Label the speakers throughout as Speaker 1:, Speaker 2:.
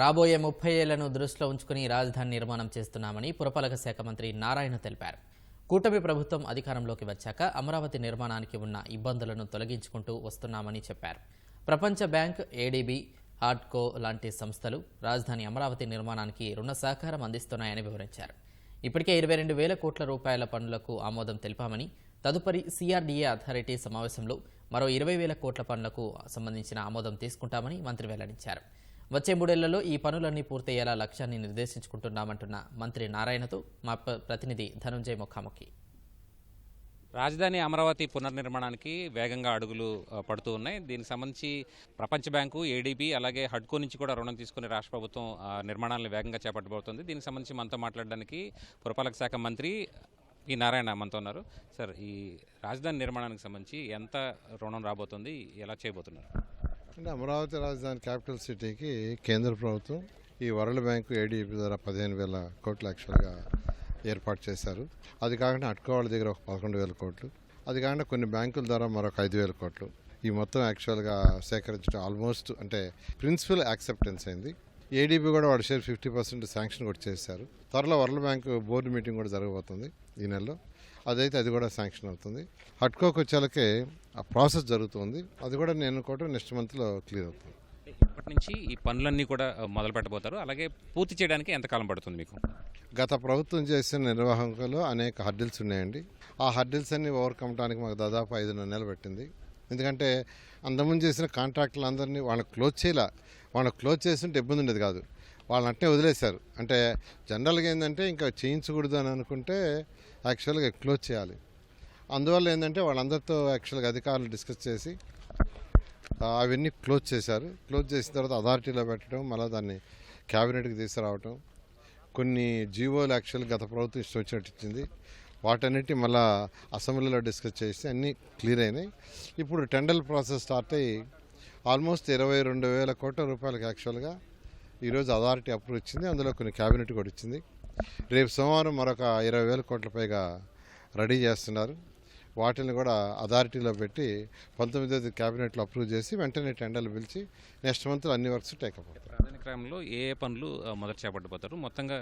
Speaker 1: రాబోయే ముప్పై ఏళ్ళను దృష్టిలో ఉంచుకుని రాజధాని నిర్మాణం చేస్తున్నామని పురపాలక శాఖ మంత్రి నారాయణ తెలిపారు. కూటమి ప్రభుత్వం అధికారంలోకి వచ్చాక అమరావతి నిర్మాణానికి ఉన్న ఇబ్బందులను తొలగించుకుంటూ వస్తున్నామని చెప్పారు. ప్రపంచ బ్యాంక్ ఏడీబీ ఆర్ట్కో లాంటి సంస్థలు రాజధాని అమరావతి నిర్మాణానికి రుణ సహకారం అందిస్తున్నాయని వివరించారు. ఇప్పటికే ఇరవై రెండు వేల కోట్ల రూపాయల పనులకు ఆమోదం తెలిపామని తదుపరి సిఆర్డీఏ అథారిటీ సమావేశంలో మరో ఇరవై వేల కోట్ల పనులకు సంబంధించిన ఆమోదం తీసుకుంటామని మంత్రి వెల్లడించారు. వచ్చే మూడేళ్ళలో ఈ పనులన్నీ పూర్తయ్యేలా లక్ష్యాన్ని నిర్దేశించుకుంటున్నామంటున్న మంత్రి నారాయణతో మా ప్రతినిధి ధనుంజయ్ ముఖాముఖి.
Speaker 2: రాజధాని అమరావతి పునర్నిర్మాణానికి వేగంగా అడుగులు పడుతూ ఉన్నాయి. దీనికి సంబంధించి ప్రపంచ బ్యాంకు ఏడీబీ అలాగే హడ్కో నుంచి కూడా రుణం తీసుకుని రాష్ట్ర ప్రభుత్వం నిర్మాణాలను వేగంగా చేపట్టబోతోంది. దీనికి సంబంధించి మనతో మాట్లాడడానికి పురపాలక శాఖ మంత్రి పి నారాయణ మనతో ఉన్నారు. సార్ ఈ రాజధాని నిర్మాణానికి సంబంధించి ఎంత రుణం రాబోతుంది ఎలా చేయబోతున్నారు?
Speaker 3: అంటే అమరావతి రాజధాని క్యాపిటల్ సిటీకి కేంద్ర ప్రభుత్వం ఈ వరల్డ్ బ్యాంకు ఏడీపీ ద్వారా పదిహేను వేల కోట్లు యాక్చువల్గా ఏర్పాటు చేశారు. అది కాకుండా అటుకోవాళ్ళ దగ్గర ఒక పదకొండు వేల కోట్లు. అది కాకుండా కొన్ని బ్యాంకుల ద్వారా మరొక ఐదు వేల కోట్లు. ఈ మొత్తం యాక్చువల్గా సేకరించడం ఆల్మోస్ట్ అంటే ప్రిన్సిపల్ యాక్సెప్టెన్స్ అయింది. ఏడీబీ కూడా వాడు షేర్ ఫిఫ్టీ పర్సెంట్ శాంక్షన్ కూడా చేశారు. త్వరలో వరల్డ్ బ్యాంక్ బోర్డు మీటింగ్ కూడా జరగబోతుంది ఈ నెలలో. అదైతే అది కూడా శాంక్షన్ అవుతుంది. హట్కోకి వచ్చేలకే ఆ ప్రాసెస్ జరుగుతుంది. అది కూడా నేను అనుకోవటం నెక్స్ట్ మంత్లో క్లియర్ అవుతుంది.
Speaker 2: ఇప్పటి నుంచి ఈ పనులన్నీ కూడా మొదలు పెట్టబోతారు. అలాగే పూర్తి చేయడానికి ఎంత కాలం పడుతుంది మీకు?
Speaker 3: గత ప్రభుత్వం చేసిన నిర్వాహకులు అనేక హర్డిల్స్ ఉన్నాయండి. ఆ హర్డిల్స్ అన్ని ఓవర్కమ్ అవడానికి మాకు దాదాపు ఐదున్నర నెలలు పెట్టింది. ఎందుకంటే అంతకుముందు చేసిన కాంట్రాక్టులు అందరినీ వాళ్ళని క్లోజ్ చేయలే? వాళ్ళని క్లోజ్ చేస్తుంటే ఇబ్బంది ఉండేది కాదు. వాళ్ళని అట్టే వదిలేశారు. అంటే జనరల్గా ఏంటంటే ఇంకా చేయించకూడదు అని అనుకుంటే యాక్చువల్గా క్లోజ్ చేయాలి. అందువల్ల ఏంటంటే వాళ్ళందరితో యాక్చువల్గా అధికారులు డిస్కస్ చేసి అవన్నీ క్లోజ్ చేశారు. క్లోజ్ చేసిన తర్వాత అథారిటీలో పెట్టడం మళ్ళీ దాన్ని క్యాబినెట్కి తీసుకురావటం కొన్ని జీవోలు యాక్చువల్ గత ప్రభుత్వం ఇష్టం వచ్చినట్టు ఇచ్చింది. వాటన్నిటి మళ్ళా అసెంబ్లీలో డిస్కస్ చేసి అన్నీ క్లియర్ అయినాయి. ఇప్పుడు టెండర్ ప్రాసెస్ స్టార్ట్ అయ్యి ఆల్మోస్ట్ ఇరవై రెండు వేల కోట్ల రూపాయలకి యాక్చువల్గా ఈరోజు అథారిటీ అప్రూవ్ ఇచ్చింది. అందులో కొన్ని క్యాబినెట్ కూడా ఇచ్చింది. రేపు సోమవారం మరొక ఇరవై వేల కోట్ల పైగా రెడీ చేస్తున్నారు. వాటిని కూడా అథారిటీలో పెట్టి పంతొమ్మిదో క్యాబినెట్లో అప్రూవ్ చేసి వెంటనే టెండర్లు పిలిచి నెక్స్ట్ మంత్ అన్ని వర్క్స్ టేకప్ అవుతాయి.
Speaker 2: క్రమంలో ఏ ఏ పనులు మొదట చేపట్టబోతారు? మొత్తంగా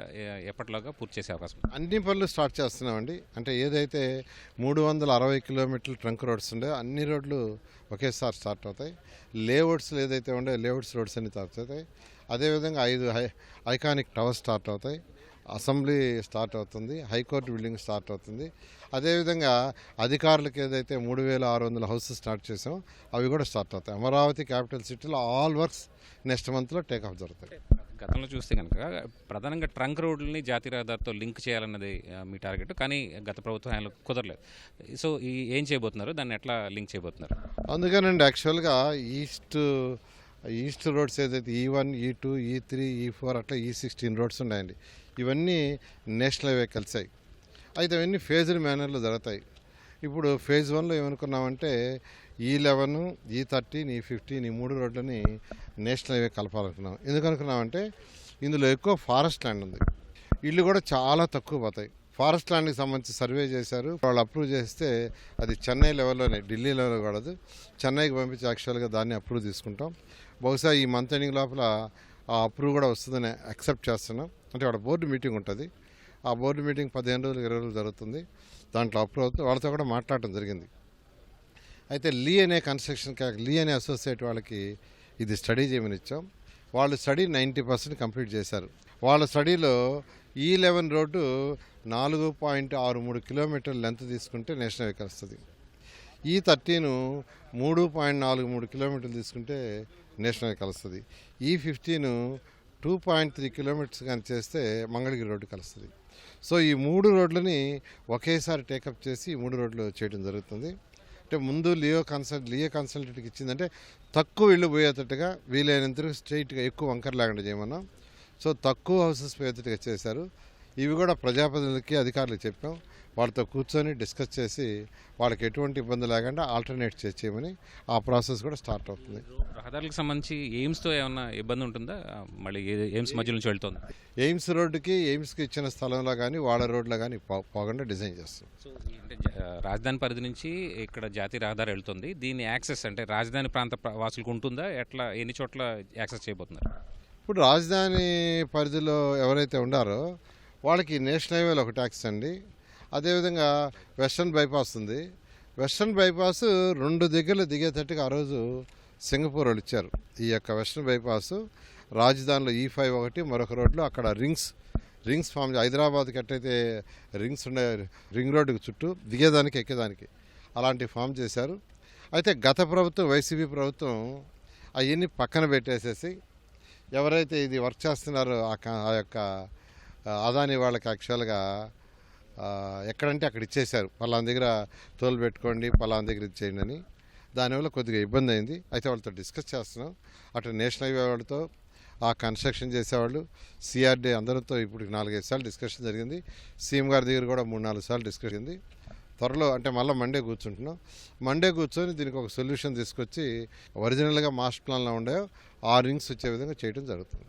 Speaker 2: ఎప్పటిలాగా పూర్తి చేసే అవకాశం?
Speaker 3: అన్ని పనులు స్టార్ట్ చేస్తున్నామండి. అంటే ఏదైతే మూడు వందల అరవై కిలోమీటర్లు ట్రంక్ రోడ్స్ ఉండే అన్ని రోడ్లు ఒకేసారి స్టార్ట్ అవుతాయి. లేఅవుట్స్ ఏదైతే ఉండే లేఅవుట్స్ రోడ్స్ అన్ని స్టార్ట్ అవుతాయి అదేవిధంగా ఐదు ఐకానిక్ టవర్స్ స్టార్ట్ అవుతాయి. అసెంబ్లీ స్టార్ట్ అవుతుంది హైకోర్టు బిల్డింగ్ స్టార్ట్ అవుతుంది. అదేవిధంగా అధికారులకు ఏదైతే మూడు వేల ఆరు వందల హౌసెస్ స్టార్ట్ చేసామో అవి కూడా స్టార్ట్ అవుతాయి. అమరావతి క్యాపిటల్ సిటీలో ఆల్ వర్క్స్ నెక్స్ట్ మంత్లో టేక్ ఆఫ్ జరుగుతాయి.
Speaker 2: గతంలో చూస్తే కనుక ప్రధానంగా ట్రంక్ రోడ్లని జాతీయ రహదారితో లింక్ చేయాలన్నది మీ టార్గెట్. కానీ గత ప్రభుత్వం హయాంలో కుదరలేదు. సో ఈ ఏం చేయబోతున్నారు? దాన్ని ఎట్లా లింక్ చేయబోతున్నారు?
Speaker 3: అందుకనండి యాక్చువల్గా ఈస్ట్ ఈస్ట్ రోడ్స్ ఏదైతే ఈ వన్ ఈ టూ ఈ త్రీ ఈ ఫోర్ అట్లా ఈ సిక్స్టీన్ రోడ్స్ ఉన్నాయండి. ఇవన్నీ నేషనల్ హైవే కలిసాయి. అయితే అవన్నీ ఫేజ్డ్ మేనర్లో జరుగుతాయి. ఇప్పుడు ఫేజ్ వన్లో ఏమనుకున్నామంటే ఈ లెవెన్ ఈ థర్టీన్ ఈ ఫిఫ్టీన్ ఈ మూడు రోడ్లని నేషనల్ హైవే కలపాలనుకున్నాం. ఎందుకనుకున్నామంటే ఇందులో ఎక్కువ ఫారెస్ట్ ల్యాండ్ ఉంది. ఇల్లు కూడా చాలా తక్కువ పోతాయి. ఫారెస్ట్ ల్యాండ్కి సంబంధించి సర్వే చేశారు. వాళ్ళు అప్రూవ్ చేస్తే అది చెన్నై లెవెల్లోనే ఢిల్లీ లెవెల్లో కాదు. చెన్నైకి పంపించి యాక్చువల్గా దాన్ని అప్రూవ్ తీసుకుంటాం. బహుశా ఈ మంత్ ఎండింగ్ లోపల ఆ అప్రూవ్ కూడా వస్తుందని అక్సెప్ట్ చేస్తున్నాం. అంటే వాళ్ళ బోర్డు మీటింగ్ ఉంటుంది. ఆ బోర్డు మీటింగ్ పదిహేను రోజులు ఇరవై రోజులు జరుగుతుంది. దాంట్లో అప్రూవ్ అవుతుంది వాళ్ళతో కూడా మాట్లాడటం జరిగింది. అయితే లీ అనే కన్స్ట్రక్షన్ లీ అనే అసోసియేట్ వాళ్ళకి ఇది స్టడీ చేయమని ఇచ్చాం. వాళ్ళు స్టడీ నైంటీ పర్సెంట్ కంప్లీట్ చేశారు. వాళ్ళ స్టడీలో ఈ లెవెన్ రోడ్డు నాలుగు పాయింట్ ఆరు మూడు కిలోమీటర్ల లెంత్ తీసుకుంటే నేషనల్ హైవే వస్తుంది ఈ థర్టీను మూడు పాయింట్ నాలుగు మూడు కిలోమీటర్లు తీసుకుంటే నేషనల్ హైవే కలుస్తుంది. ఈ fifteen two point three kilometres కానీ చేస్తే మంగళగిరి రోడ్డు కలుస్తుంది. సో ఈ మూడు రోడ్లని ఒకేసారి టేకప్ చేసి మూడు రోడ్లు చేయడం జరుగుతుంది. అంటే ముందు లియో కన్సల్ట్ లియో కన్సల్టెంట్కి ఇచ్చిందంటే తక్కువ ఇళ్ళు పోయేటట్టుగా వీలైనంత స్ట్రైట్గా ఎక్కువ వంకర్ లేకుండా చేయమన్నాం. సో తక్కువ హౌసెస్ పోయేటట్టుగా చేశారు. ఇవి కూడా ప్రజాప్రతినిధులకి అధికారులకు చెప్పాం. వాళ్ళతో కూర్చొని డిస్కస్ చేసి వాళ్ళకి ఎటువంటి ఇబ్బంది లేకుండా ఆల్టర్నేట్ చేయమని ఆ ప్రాసెస్ కూడా స్టార్ట్ అవుతుంది.
Speaker 2: రహదారులకు సంబంధించి ఎయిమ్స్తో ఏమన్నా ఇబ్బంది ఉంటుందా? మళ్ళీ ఎయిమ్స్ మధ్య నుంచి వెళ్తుంది.
Speaker 3: ఎయిమ్స్ రోడ్డుకి ఎయిమ్స్కి ఇచ్చిన స్థలంలో కానీ వాళ్ళ రోడ్లో కానీ పోకుండా డిజైన్ చేస్తాం.
Speaker 2: రాజధాని పరిధి నుంచి ఇక్కడ జాతీయ రహదారి వెళ్తుంది. దీని యాక్సెస్ అంటే రాజధాని ప్రాంత ప్ర- వాసులకు ఉంటుందా? ఎట్లా ఎన్ని చోట్ల యాక్సెస్ చేయబోతున్నారు?
Speaker 3: ఇప్పుడు రాజధాని పరిధిలో ఎవరైతే ఉండారో వాళ్ళకి నేషనల్ హైవేలో ఒక ట్యాక్స్ అండి. అదేవిధంగా వెస్ట్రన్ బైపాస్ ఉంది. వెస్ట్రన్ బైపాస్ రెండు దగ్గరలు దిగేటట్టుగా ఆ రోజు సింగపూర్ వాళ్ళు ఇచ్చారు. ఈ యొక్క వెస్ట్రన్ బైపాస్ రాజధానిలో ఈ ఫైవ్ ఒకటి మరొక రోడ్లో అక్కడ రింగ్స్ రింగ్స్ ఫామ్ హైదరాబాద్కి ఎట్టయితే రింగ్స్ ఉండే రింగ్ రోడ్డుకి చుట్టూ దిగేదానికి ఎక్కేదానికి అలాంటి ఫామ్ చేశారు. అయితే గత ప్రభుత్వం వైసీపీ ప్రభుత్వం అవన్నీ పక్కన పెట్టేసేసి ఎవరైతే ఇది వర్క్ చేస్తున్నారో ఆ ఆ యొక్క అదాని వాళ్ళకి యాక్చువల్గా ఎక్కడంటే అక్కడ ఇచ్చేశారు. పలానా దగ్గర తోలు పెట్టుకోండి పలానా దగ్గర ఇచ్చేయండి అని. దానివల్ల కొద్దిగా ఇబ్బంది అయింది. అయితే వాళ్ళతో డిస్కస్ చేస్తున్నాం. అటు నేషనల్ హైవే వాళ్ళతో ఆ కన్స్ట్రక్షన్ చేసేవాళ్ళు సిఆర్డీ అందరితో ఇప్పుడు నాలుగైదు సార్లు డిస్కషన్ జరిగింది. సీఎం గారి దగ్గర కూడా మూడు నాలుగు సార్లు డిస్కషన్ జరిగింది. త్వరలో అంటే మళ్ళీ మండే కూర్చుంటున్నాం. మండే కూర్చొని దీనికి ఒక సొల్యూషన్ తీసుకొచ్చి ఒరిజినల్గా మాస్టర్ ప్లాన్లో ఉండే ఆ రింగ్స్ వచ్చే విధంగా చేయడం జరుగుతుంది.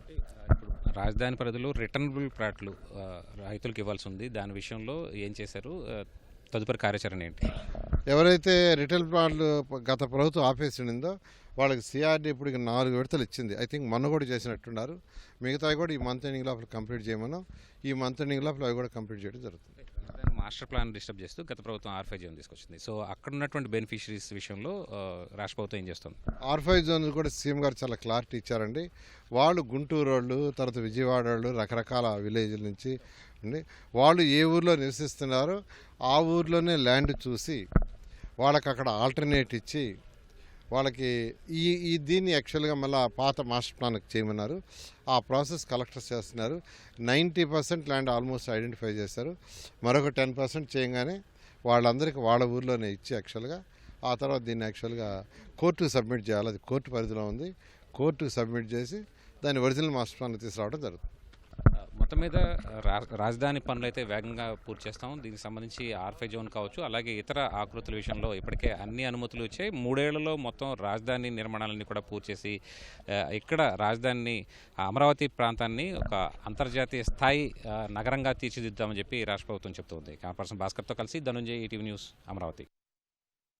Speaker 2: రాజధాని పరిధిలో రిటర్నబుల్ ప్లాట్లు రైతులకు ఇవ్వాల్సి ఉంది. దాని విషయంలో ఏం చేశారు? తదుపరి కార్యాచరణ ఏంటి?
Speaker 3: ఎవరైతే రిటైల్ ప్లాంట్లు గత ప్రభుత్వం ఆపేసిండిందో వాళ్ళకి సిఆర్డీ ఇప్పుడు నాలుగు విడతలు ఇచ్చింది. ఐ థింక్ మొన్న కూడా చేసినట్టున్నారు. మిగతావి కూడా ఈ మంత్ ఎండింగ్ లోపల కంప్లీట్ చేయమన్నాం. ఈ మంత్ ఎండింగ్ లోపల అవి కూడా కంప్లీట్ చేయడం జరుగుతుంది.
Speaker 2: మాస్టర్ ప్లాన్ డిస్టర్బ్ చేస్తూ గత ప్రభుత్వం ఆర్ఫై జోన్ తీసుకొచ్చింది. సో అక్కడ ఉన్నటువంటి బెనిఫిషరీస్ విషయంలో రాష్ట్ర ప్రభుత్వం ఏం చేస్తుంది?
Speaker 3: ఆర్ ఫైవ్ జోన్ కూడా సీఎం గారు చాలా క్లారిటీ ఇచ్చారండి. వాళ్ళు గుంటూరు వాళ్ళు తర్వాత విజయవాడ వాళ్ళు రకరకాల విలేజ్ల నుంచి అండి. వాళ్ళు ఏ ఊర్లో నివసిస్తున్నారో ఆ ఊర్లోనే ల్యాండ్ చూసి వాళ్ళకి అక్కడ ఆల్టర్నేట్ ఇచ్చి వాళ్ళకి ఈ ఈ దీన్ని యాక్చువల్గా మళ్ళీ పాత మాస్టర్ ప్లాన్కి చేయమన్నారు. ఆ ప్రాసెస్ కలెక్టర్స్ చేస్తున్నారు. Ninety percent land almost identify చేశారు. మరొక టెన్ పర్సెంట్ చేయగానే వాళ్ళందరికీ వాళ్ళ ఊర్లోనే ఇచ్చి యాక్చువల్గా ఆ తర్వాత దీన్ని యాక్చువల్గా కోర్టుకు సబ్మిట్ చేయాలి. అది కోర్టు పరిధిలో ఉంది. కోర్టుకు సబ్మిట్ చేసి దాన్ని ఒరిజినల్ మాస్టర్ ప్లాన్ తీసుకురావడం జరుగుతుంది.
Speaker 2: మొత్తం మీద రా రాజధాని పనులు అయితే వేగంగా పూర్తి చేస్తాం దీనికి సంబంధించి ఆర్ఫై జోన్ కావచ్చు అలాగే ఇతర ఆకృతుల విషయంలో ఇప్పటికే అన్ని అనుమతులు వచ్చాయి. మూడేళ్ళలో మొత్తం రాజధాని నిర్మాణాలన్నీ కూడా పూర్తి చేసి ఇక్కడ రాజధానిని అమరావతి ప్రాంతాన్ని ఒక అంతర్జాతీయ స్థాయి నగరంగా తీర్చిదిద్దామని చెప్పి రాష్ట్ర ప్రభుత్వం చెప్తోంది. కెమెరా పర్సన్ భాస్కర్తో కలిసి ధనుంజయ్ ఈటీవీ న్యూస్ అమరావతి.